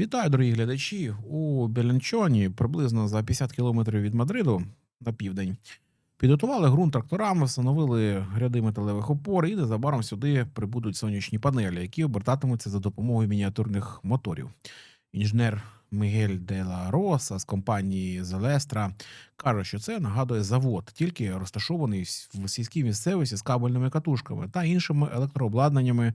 Вітаю, дорогі глядачі. У Белянчоні, приблизно за 50 кілометрів від Мадриду на південь, підготували ґрунт тракторами, встановили ряди металевих опор, і незабаром сюди прибудуть сонячні панелі, які обертатимуться за допомогою мініатюрних моторів. Інженер Мігель де ла Роса з компанії Зелестра каже, що це нагадує завод, тільки розташований в сільській місцевості з кабельними катушками та іншими електрообладнаннями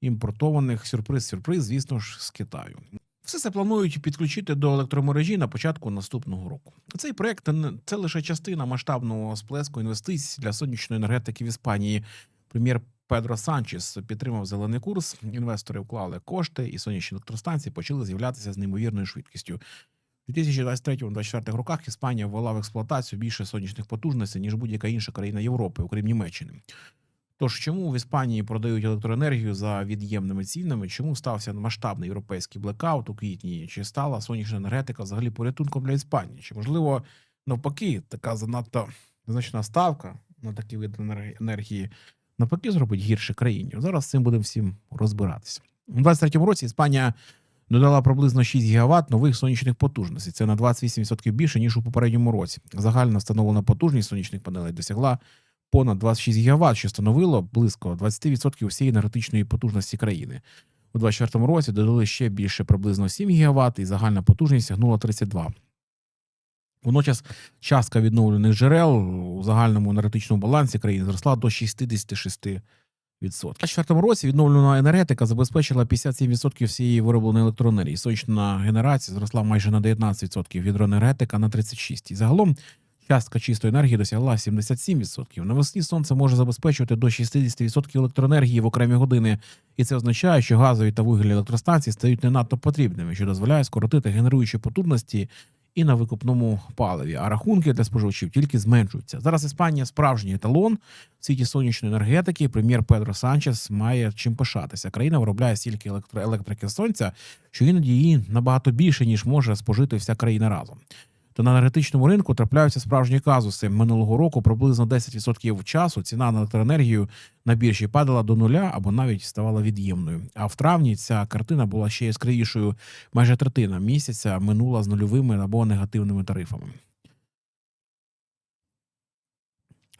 імпортованих сюрприз-сюрприз, звісно ж, з Китаю. Все це планують підключити до електромережі на початку наступного року. Цей проект це лише частина масштабного сплеску інвестицій для сонячної енергетики в Іспанії. Прем'єр Педро Санчес підтримав зелений курс. Інвестори вклали кошти, і сонячні електростанції почали з'являтися з неймовірною швидкістю. У 2023-2024 роках Іспанія ввела в експлуатацію більше сонячних потужностей ніж будь-яка інша країна Європи, окрім Німеччини. Тож чому в Іспанії продають електроенергію за від'ємними цінами? Чому стався масштабний європейський блекаут у квітні? Чи стала сонячна енергетика взагалі порятунком для Іспанії? Чи можливо навпаки така занадто значна ставка на такий вид енергії навпаки зробить гірше країні? Зараз цим будемо всім розбиратися. У 2023 році Іспанія додала приблизно 6 гігават нових сонячних потужностей. Це на 28% більше ніж у попередньому році. Загальна встановлена потужність сонячних панелей досягла понад 26 гігават, що становило близько 20% всієї енергетичної потужності країни. У 2024 році додали ще більше приблизно 7 гігават, і загальна потужність сягнула 32. Водночас частка відновлених джерел у загальному енергетичному балансі країни зросла до 66%. У 2024 році відновлена енергетика забезпечила 57% всієї виробленої електроенергії. Сонячна генерація зросла майже на 19%, гідроенергетика на 36%. І загалом частка чистої енергії досягла 77%. Навесні сонце може забезпечувати до 60% електроенергії в окремі години, і це означає, що газові та вугільні електростанції стають не надто потрібними, що дозволяє скоротити генеруючі потужності і на викупному паливі. А рахунки для споживачів тільки зменшуються. Зараз Іспанія справжній еталон в світі сонячної енергетики. Прем'єр Педро Санчес має чим пишатися. Країна виробляє стільки електро- електрики сонця, що іноді її набагато більше ніж може спожити вся країна разом. То на енергетичному ринку трапляються справжні казуси. Минулого року приблизно 10% часу ціна на електроенергію на біржі падала до нуля або навіть ставала від'ємною. А в травні ця картина була ще яскравішою. Майже третина місяця минула з нульовими або негативними тарифами.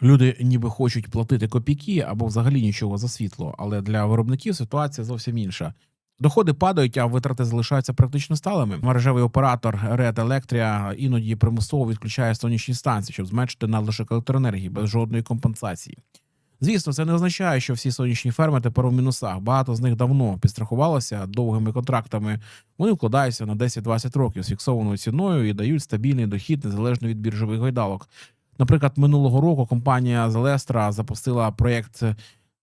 Люди ніби хочуть платити копійки або взагалі нічого за світло, але для виробників ситуація зовсім інша. Доходи падають, а витрати залишаються практично сталими. Мережевий оператор Red Electria іноді примусово відключає сонячні станції, щоб зменшити надлишок електроенергії без жодної компенсації. Звісно, це не означає, що всі сонячні ферми тепер у мінусах. Багато з них давно підстрахувалося довгими контрактами. Вони вкладаються на 10-20 років з фіксованою ціною і дають стабільний дохід незалежно від біржових гойдалок. Наприклад, минулого року компанія Зелестра запустила проєкт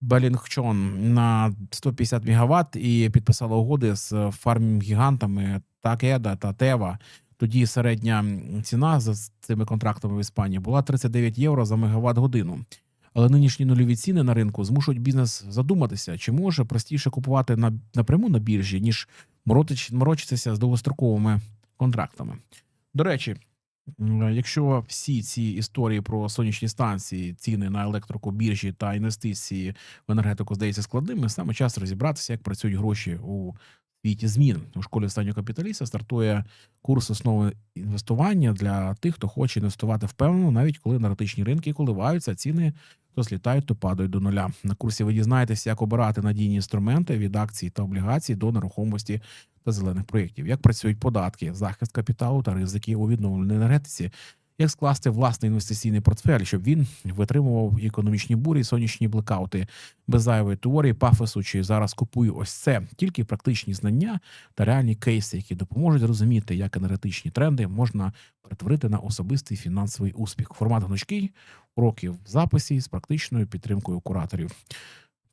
Белінгчон на 150 МВт і підписала угоди з фармгігантами Такеда та Тева. Тоді середня ціна за цими контрактами в Іспанії була 39 євро за мегаватт годину. Але нинішні нульові ціни на ринку змушують бізнес задуматися, чи може простіше купувати на напряму на біржі, ніж морочитися з довгостроковими контрактами. До речі, якщо всі ці історії про сонячні станції, ціни на електрику, біржі та інвестиції в енергетику здаються складними, саме час розібратися, як працюють гроші у світі змін. У школі останнього капіталіста стартує курс основи інвестування для тих, хто хоче інвестувати впевнено, навіть коли енергетичні ринки коливаються, ціни то злітають, то падають до нуля. На курсі ви дізнаєтеся, як обирати надійні інструменти від акцій та облігацій до нерухомості та зелених проєктів, як працюють податки, захист капіталу та ризики у відновленій енергетиці, як скласти власний інвестиційний портфель, щоб він витримував економічні бурі, сонячні блекаути, без зайвої теорії, пафосу чи зараз купую ось це. Тільки практичні знання та реальні кейси, які допоможуть зрозуміти, як енергетичні тренди можна перетворити на особистий фінансовий успіх. Формат гнучкий, уроки в записі з практичною підтримкою кураторів.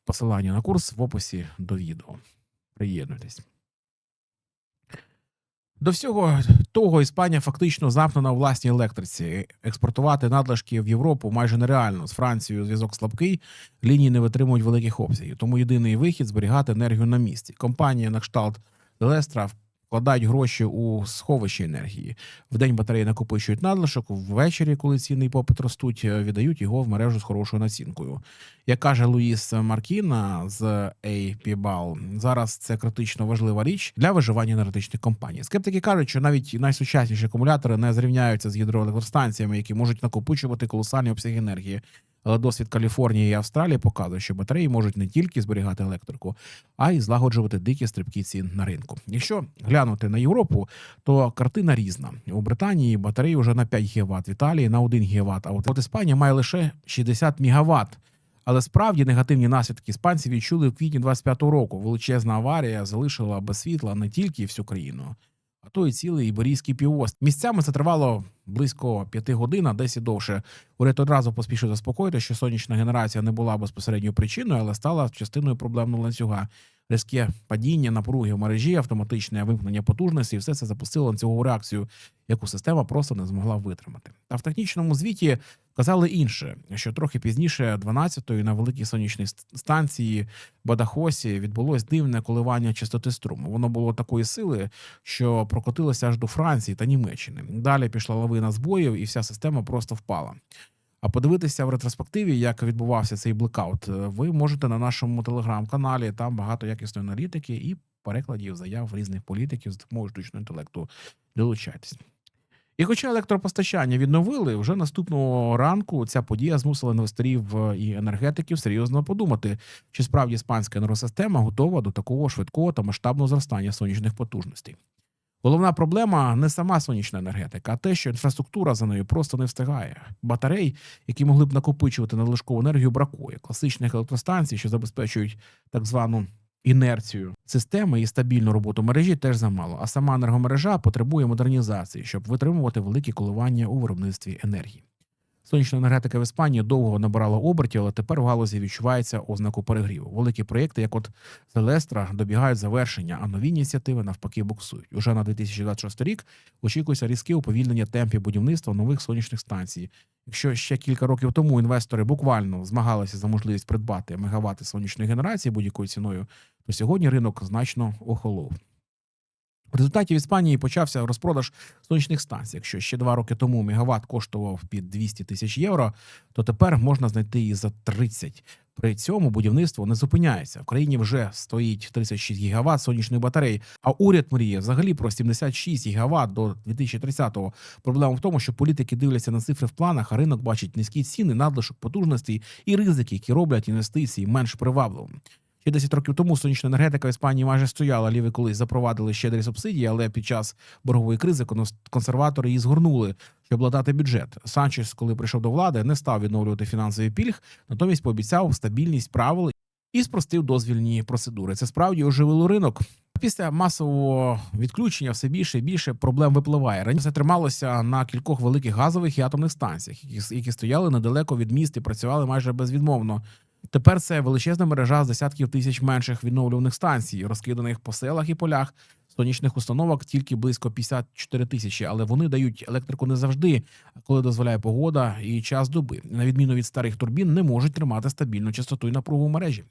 Посилання на курс в описі до відео. Приєднуйтесь. До всього того, Іспанія фактично замкнена у власній електриці. Експортувати надлишки в Європу майже нереально. З Францією зв'язок слабкий, лінії не витримують великих обсягів. Тому єдиний вихід зберігати енергію на місці. Компанія на кшталт Делестра вкладають гроші у сховище енергії. Вдень батареї накопичують надлишок, ввечері, коли ціни і попит ростуть, е, віддають його в мережу з хорошою націнкою. Як каже Луїс Маркіна з AP Bal, зараз це критично важлива річ для виживання енергетичних компаній. Скептики кажуть, що навіть найсучасніші акумулятори не зрівняються з гідроелектростанціями, які можуть накопичувати колосальні обсяги енергії. Але досвід Каліфорнії і Австралії показує, що батареї можуть не тільки зберігати електрику, а й злагоджувати дикі стрибки цін на ринку. Якщо глянути на Європу, то картина різна. У Британії батареї вже на 5 ГВт, в Італії на 1 ГВт, а от, Іспанія має лише 60 МВт. Але справді негативні наслідки іспанці відчули в квітні 25-го року. Величезна аварія залишила без світла не тільки всю країну, а то і цілий Іберійський півост. Місцями це тривало близько п'яти годин, а десь і довше. Уряд одразу поспішив заспокоїти, що сонячна генерація не була безпосередньою причиною, але стала частиною проблемного ланцюга. Різке падіння напруги в мережі, автоматичне вимкнення потужності, і все це запустило ланцюгову реакцію, яку система просто не змогла витримати. Та в технічному звіті казали інше, що трохи пізніше, 12-ї, на великій сонячній станції Бадахосі відбулось дивне коливання частоти струму. Воно було такої сили, що прокотилося аж до Франції та Німеччини. Далі пішла лавина збоїв, і вся система просто впала. А подивитися в ретроспективі, як відбувався цей блекаут, е, ви можете на нашому телеграм-каналі. Там багато якісної аналітики і перекладів заяв різних політиків з допомогою штучного інтелекту. Долучайтесь. І хоча електропостачання відновили, вже наступного ранку ця подія змусила інвесторів е, і енергетиків серйозно подумати, чи справді іспанська енергосистема готова до такого швидкого та масштабного зростання сонячних потужностей. Головна проблема не сама сонячна енергетика, а те, що інфраструктура за нею просто не встигає. Батарей, які могли б накопичувати надлишкову енергію, бракує. Класичних електростанцій, що забезпечують так звану інерцію системи і стабільну роботу мережі, теж замало. А сама енергомережа потребує модернізації, щоб витримувати великі коливання у виробництві енергії. Сонячна енергетика в Іспанії довго набирала обертів, але тепер в галузі відчувається ознаку перегріву. Великі проєкти, як от Зелестра, добігають завершення, а нові ініціативи навпаки буксують. Уже на 2026 рік очікується різке уповільнення темпів будівництва нових сонячних станцій. Якщо ще кілька років тому інвестори буквально змагалися за можливість придбати мегавати сонячної генерації будь-якою ціною, то сьогодні ринок значно охолов. В результаті в Іспанії почався розпродаж сонячних станцій. Якщо ще два роки тому мегаватт коштував під 200 тисяч євро, то тепер можна знайти і за 30. При цьому будівництво не зупиняється. В країні вже стоїть 36 гігават сонячної батареї. А уряд мріє взагалі про 76 гігават до 2030-го. Проблема в тому, що політики дивляться на цифри в планах, а ринок бачить низькі ціни, надлишок потужностей і ризики, які роблять інвестиції менш привабливими. Ще 10 років тому сонячна енергетика в Іспанії майже стояла. Ліви колись запровадили щедрі субсидії, але під час боргової кризи консерватори її згорнули, щоб ладати бюджет. Санчес, коли прийшов до влади, не став відновлювати фінансовий пільг, натомість пообіцяв стабільність правил і спростив дозвільні процедури. Це справді оживило ринок. Після масового відключення все більше і більше проблем випливає. Раніше трималося на кількох великих газових і атомних станціях, які стояли недалеко від міст і працювали майже безвідмовно. Тепер це величезна мережа з десятків тисяч менших відновлюваних станцій, розкиданих по селах і полях. Сонячних установок тільки близько 54 тисячі, але вони дають електрику не завжди, коли дозволяє погода і час доби. На відміну від старих турбін, не можуть тримати стабільну частоту і напругу в мережі.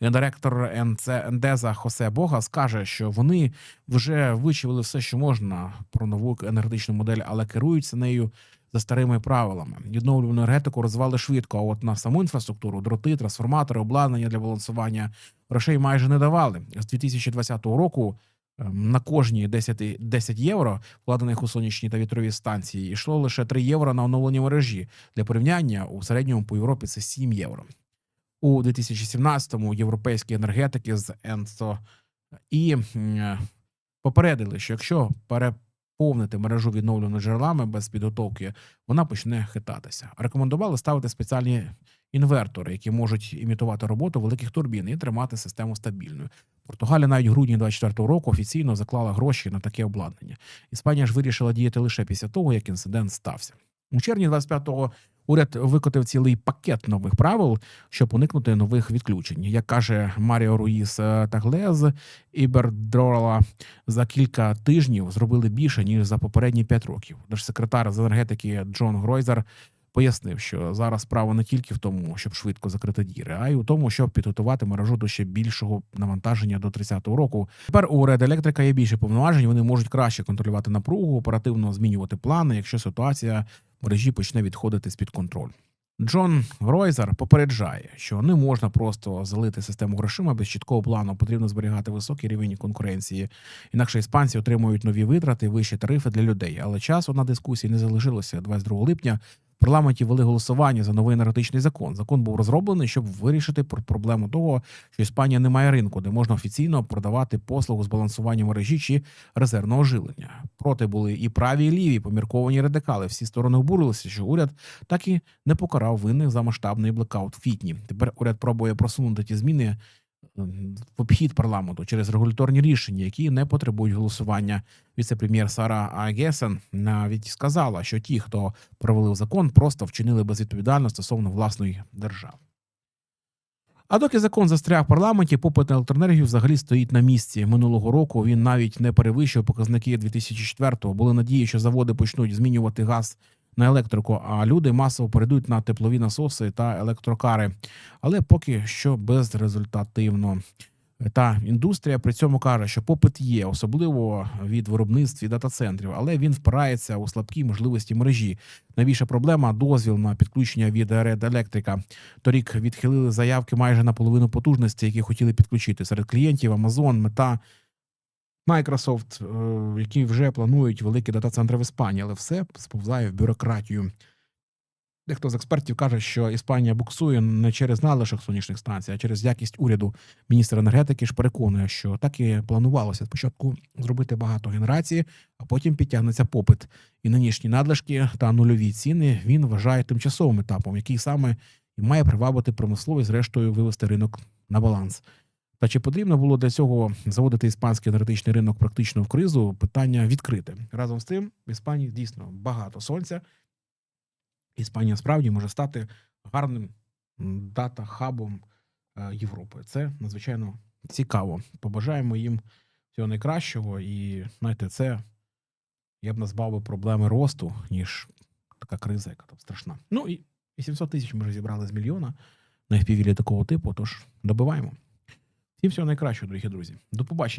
Директор НЦ Ендеза Хосе Бога скаже, що вони вже вичавили все, що можна про нову енергетичну модель, але керуються нею за старими правилами. Відновлювану енергетику розвивали швидко. А от на саму інфраструктуру, дроти, трансформатори, обладнання для балансування грошей майже не давали. З 2020 року ем, на кожні 10, 10 євро, вкладених у сонячні та вітрові станції, йшло лише 3 євро на оновлення мережі. Для порівняння у середньому по Європі це 7 євро. У 2017-му європейські енергетики з ЕНСО і попередили, що якщо переповнити мережу відновленими джерелами без підготовки, вона почне хитатися. Рекомендували ставити спеціальні інвертори, які можуть імітувати роботу великих турбін і тримати систему стабільною. Португалія навіть в грудні 24 року офіційно заклала гроші на таке обладнання. Іспанія ж вирішила діяти лише після того, як інцидент стався. У червні 25-го уряд викотив цілий пакет нових правил, щоб уникнути нових відключень. Як каже Маріо Руїс е, Таглез, Ібердрола за кілька тижнів зробили більше ніж за попередні п'ять років. Держсекретар з енергетики Джон Гройзер пояснив, що зараз справа не тільки в тому, щоб швидко закрити діри, а й у тому, щоб підготувати мережу до ще більшого навантаження до 30-го року. Тепер у Red Electric є більше повноважень. Вони можуть краще контролювати напругу, оперативно змінювати плани, якщо ситуація мережі почне відходити з під контролю. Джон Ройзер попереджає, що не можна просто залити систему грошима без чіткого плану. Потрібно зберігати високий рівень конкуренції. Інакше іспанці отримують нові витрати, вищі тарифи для людей. Але часу на дискусії не залишилося 22 липня. В парламенті вели голосування за новий енергетичний закон. Закон був розроблений, щоб вирішити пр- проблему того, що Іспанія не має ринку, де можна офіційно продавати послугу збалансування мережі чи резервного жилення. Проти були і праві, і ліві помірковані радикали. Всі сторони обурилися, що уряд так і не покарав винних за масштабний блекаут в квітні. Тепер уряд пробує просунути ті зміни в обхід парламенту через регуляторні рішення, які не потребують голосування. Віце-прем'єр Сара Агесен навіть сказала, що ті, хто провалив закон, просто вчинили безвідповідально стосовно власної держави. А доки закон застряг в парламенті, попит на електроенергію взагалі стоїть на місці. Минулого року він навіть не перевищив показники 2004-го. Були надії, що заводи почнуть змінювати газ на електрику, а люди масово перейдуть на теплові насоси та електрокари. Але поки що безрезультативно. Та індустрія при цьому каже, що попит є, особливо від виробництв і дата-центрів, але він впирається у слабкі можливості мережі. Найбільша проблема дозвіл на підключення від Red Electric. Торік відхилили заявки майже на половину потужності, які хотіли підключити серед клієнтів Amazon, Meta, Microsoft, е, які вже планують великі дата-центри в Іспанії, але все сповзає в бюрократію. Дехто з експертів каже, що Іспанія буксує не через надлишок сонячних станцій, а через якість уряду. Міністр енергетики ж переконує, що так і планувалося спочатку зробити багато генерації, а потім підтягнеться попит. І нинішні надлишки та нульові ціни він вважає тимчасовим етапом, який саме і має привабити промисловість, зрештою вивести ринок на баланс. Та чи потрібно було для цього заводити іспанський енергетичний ринок практично в кризу? Питання відкрите. Разом з тим, в Іспанії дійсно багато сонця. Іспанія справді може стати гарним дата-хабом е, Європи. Це надзвичайно цікаво. Побажаємо їм всього найкращого, і знаєте, це я б назвав би проблеми росту, ніж така криза, яка там страшна. Ну і 800 тисяч ми вже зібрали з мільйона на FPV такого типу. Тож добиваємо. Всім всього найкращого, дорогі друзі. До побачення.